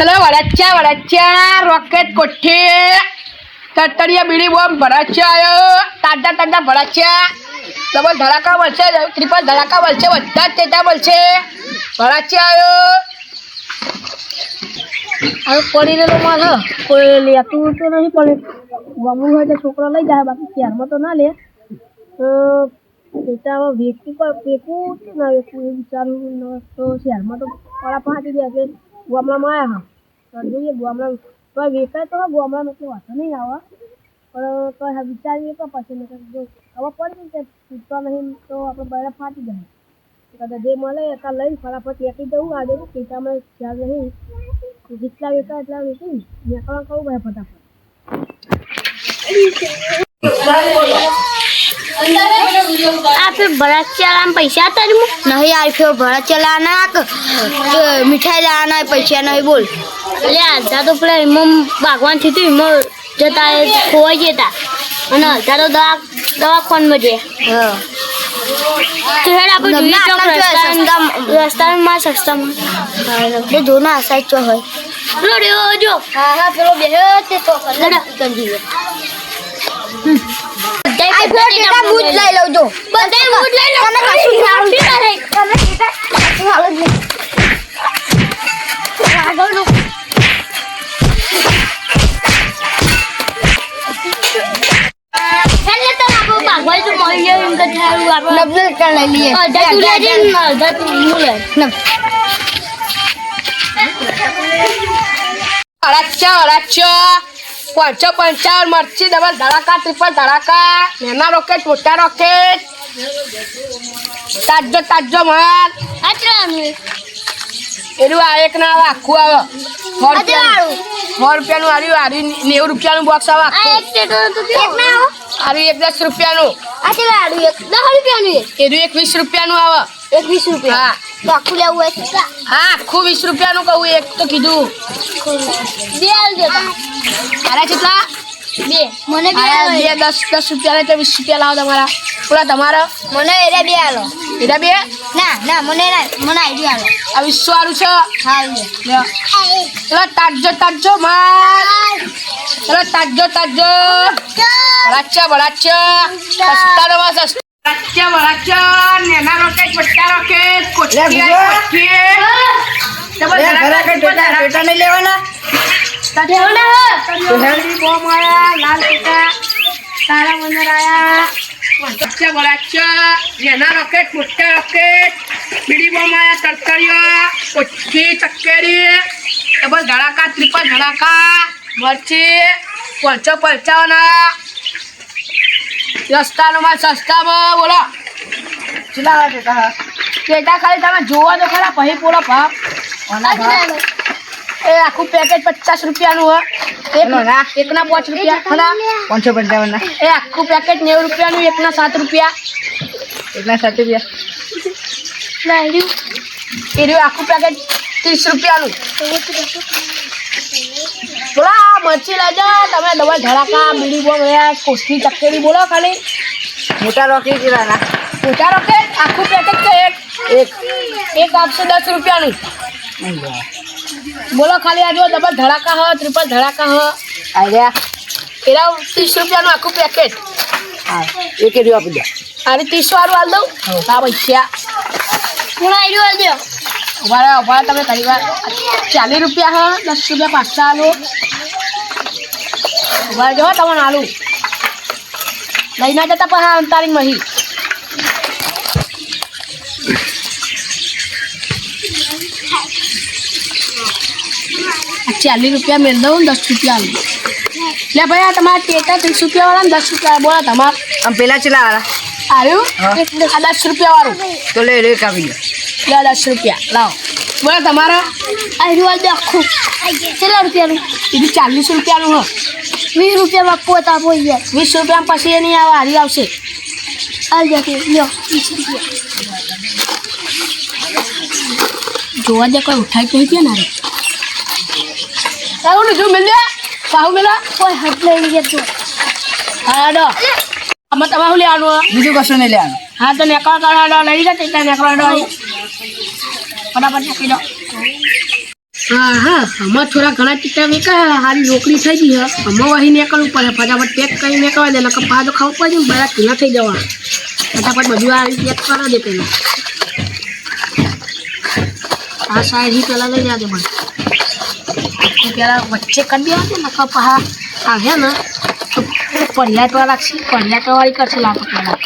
વડાચ્યા વડાચ્યા rocket કોઠી. તરતરિયા બીડી bomb ભરાચ્યા તાજા તાજા ભરાચ્યા. Double ધડાકા મળશે ત્રિપલ ધડાકા મળશે, બધા જ ટેટા મળશે. ભરાચ્યા હવે પડી રહેલો માલ કોઈ લેતું તો નહીં પડે. ગમવું હોય તો છોકરા લઈ જાય, બાકી ક્યારમાં તો ના લે. વેચવું પર વેચવું ના વેચવું એ વિચારવું ન તો શહેરમાં તો પડા પાંચ ગયા છે. ગામડામાં આવ્યા હા. જોઈએ ગામડા તો વેચાય તો ગામડામાં એટલો વાંધો નહીં આવે. પણ તો વિચારીએ તો પછી નહીં જો ખબર પડી કે છૂટતા નહીં તો આપણે બહાર ફાટી જાય કદાચ જે મળે એટલા લઈ ફટાફટ વેચી દઉં. આજે ખેતામાં ખ્યાલ નહીં જેટલા વેચા એટલા વેચી નીકળવા કહું ભાઈ ફટાફટ. આ ફિર ભરત ચલાના પૈસા હતા ને નહીં ફિર ભરત ચલાના મીઠાઈ લાવવાના પૈસા નહીં બોલ. એટલે અડધા તો પેલા એમાં ભાગવાન થયું એમાં જતા ખોવાઈ જતા અને અડધા તો દવા દવાખાનમાં જોઈએ તો હેડ આપણે જોઈએ ચોક રસ્તા રસ્તામાં સસ્તામાં. બે ધોના આશા ચો હોય. પેલો રહ્યો જો. હા હા પેલો બે તે જોઈએ આ ફેર કેટલા બૂટ લઈ લઉં જો બધાય બૂટ લઈ લો તને કશું થાવું તને કશું હાલ જ આગળનું એટલે તને આપણો ભાગવાય તો મળી જાય એમ કે થારું આપણે નબલે તણ લઈ લઈએ અડધા તું લેજે ને અડધા તું હું લે વડાચ્યા વડાચ્યા પાંચસો પંચાવન મરચી ડબલ ધડાકા ત્રિપલ ધડાકા. નાના રોકેટ મોટા રોકેટ તાજો તાજો માલ. એનું આ એક ના આવે આખું આવે. સો રૂપિયાનું. સો રૂપિયાનું આવ્યું આવ્યું નેવું રૂપિયાનું બોક્સ આવે આવ્યું એક દસ રૂપિયાનું. એનું એક વીસ રૂપિયાનું આવે. એક વીસ રૂપિયા. હા. આખું લેવું હોય હા આખું વીસ રૂપિયાનું કહું એક તો કીધું. બે દેતા તારા કેટલા બે. મને બે બે દસ દસ રૂપિયા તો વીસ રૂપિયા લાવો તમારા. પૂરા તમારા? મને એરા બે આલો. બે? ના ના મને મને આઈડિયા આલો. આ વીસ વાળું છે? હા લે. ચલો તાજો તાજો માલ ચલો તાજો તાજો બળાચ્યા બળાચ્યા સસ્તામાં સસ્તા. બળાચ્યા બળાચ્યા નેના રોકેટ કોઠી આઈ કોઠી ડબલ ધડાકા, ટ્રિપલ ધડાકા. તરતરી બોમ્બ આયા, લાલ ટીકા, તારા મંદિર આયા. બળાચ્યા બળાચ્યા નેના રોકેટ મોટા રોકેટ બીડી બોમ્બ આયા તરતરીઓ. કોઠી ચક્કેરી ડબલ ધડાકા ત્રિપલ ધડાકા. મરચી પાંચસો પંચાવન સસ્તામાં સસ્તામાં બોલો. પેટા ખાલી તમે જોવા તો ખરા પછી પૂરો ભાવ. એ આખું પેકેટ પચાસ રૂપિયાનું હોય એક એકના પાંચ રૂપિયા. ખરા પાંચસો પંચાવન એ આખું પેકેટ નેવું રૂપિયાનું એકના સાત રૂપિયા. એટલા સાત રૂપિયા. એ રહ્યું. આખું પેકેટ ત્રીસ રૂપિયાનું. બોલા મરચી લેજો. તમે દવા ધડાકા બીડી બોમ રહ્યા કોસ્ટની ચક્કેરી બોલો ખાલી. મોટા રોકી કેટલાના મોટા રોકેટ આખું પેકેટ છે એક એક એક દસ રૂપિયાનું? બોલો ખાલી આ જો ડબલ ધડાકા હ ત્રિપલ ધડાકા હ. આર્યા એરા ત્રીસ રૂપિયાનું આખું પેકેટ હા એક રૂપિયા આપી દે. અરે ત્રીસ વાળું હાલ દઉં? હા. પૈસા પૂરા આઈડિયો આલ દો ઊભા ઊભા તમે ઘણી વાર ચાલીસ રૂપિયા હ દસ રૂપિયા પાછા આલો. ઊભા જો તમને આલુ. લઈને ના જતા પણ હા તારી મહી. ચાલીસ રૂપિયા મેળ દઉં દસ રૂપિયા આલુ. લે ભાઈ આ તમારા ટેટા ત્રીસ રૂપિયા વાળા ને દસ રૂપિયા બોલા તમારા. આમ પેલા ચેલા વાળા? આવ્યું આ દસ રૂપિયા વાળું તો લે લે કાપી આપી લે દસ રૂપિયા લાવો. બોલો તમારા. આ દો આખું. કેટલા રૂપિયાનું? બીજું ચાલીસ રૂપિયાનું હ. વીસ રૂપિયામાં પોતા પોઈ જાય. વીસ રૂપિયા પછી એની આવે હારી આવશે. આવી જાય કે લ્યો વીસ રૂપિયા. જોવા દે કોઈ ઉઠાઈ કહી દે ને રે. તારું લીધું મિલ. દે સાહુ મિલા. કોઈ હટ લઈ ગયા તો. હા ડો આમાં તમારું લેવાનું? બીજું કશું નહીં લેવાનું. હા તો નેકળો કાઢો લઈ જા ત્યાં નેકળો ડો ફટાફટ નાખી દો. હા હા આમાં થોડા ઘણા ચિત્તા વેકા હારી રોકડી થઈ ગઈ હે. આમાં વહી નીકળવું પડે. ફટાફટ પેક કરી નીકળવા દે નકર પાછો ખાવું પડે ને બધા કિલ્લા થઈ જવા ફટાફટ બધું આવી પેક કરો દે પેલા. આ સાઈડ પેલા લઈ જાજે મને. પેલા વચ્ચે કરી દેવા છે, નકર પહા ને, તો પડિયાત લાગશે રાખશે પડિયાત વાળી કરશે લાગો પેલા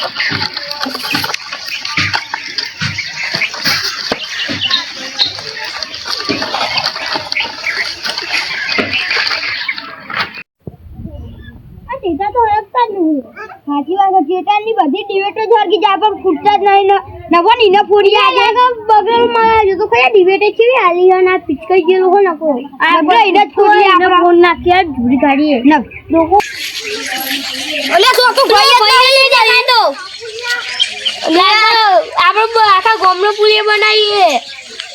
આ તો હરકતા જ નહીં. સાચી વાત ટેટાની બધી ડિબેટો ઝરકી જાય પણ ખૂટતા જ નહીં. ને નવો નીનો આ આજે બગલમાં જો તો કયા ડિબેટે છે આલી આ પિચકાઈ ગયો હો નકો આપણે એને જ ફોડી આપણે. ફોન નાખ્યા ઝૂરી કાઢીએ. ન. લોકો ઓલે તો તો ભાઈ લઈ જાય તો આપણે આખા ગોમનો પૂરી બનાવીએ.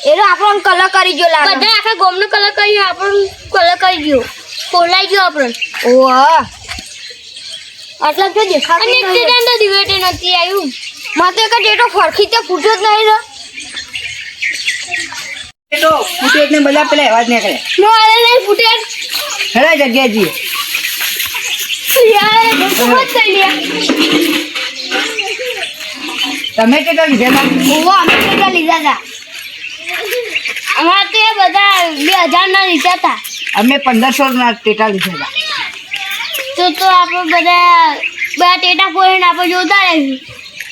એનો આપણો કલર કરી ગયો લાગે બધા આખા ગોમનો કલર કરી આપણો કલર કરી ગયો ફોલાઈ ગયો આપણો. ઓહ. આટલા તો દેખાતું અને એક્સિડન્ટ તો દિવેટે નથી આવ્યું. માથે કે ડેટો ફરખી તે ફૂટ્યો જ નહીં રે તો જ એટલે બધા પેલા અવાજ નીકળે. નો આલે નહીં ફૂટે ઘણા જગ્યા જઈએ. યાર એ તો થઈ લ્યા તમે કેટલા લીધેલા ઓવા અમે કેટલા લીધા હતા અમારે તો બધા બે હજાર ના લીધા હતા અમે પંદરસો ના ટેટા લીધેલા તો તો આપણે બધા બધા ટેટા ફોડીને આપણે જોતા રહીશું.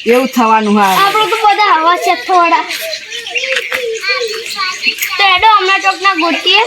એવું થવાનું હા. આપણે તો બધા હવા છે થોડા. તો એડો હમણાં ચોકના ગોતીએ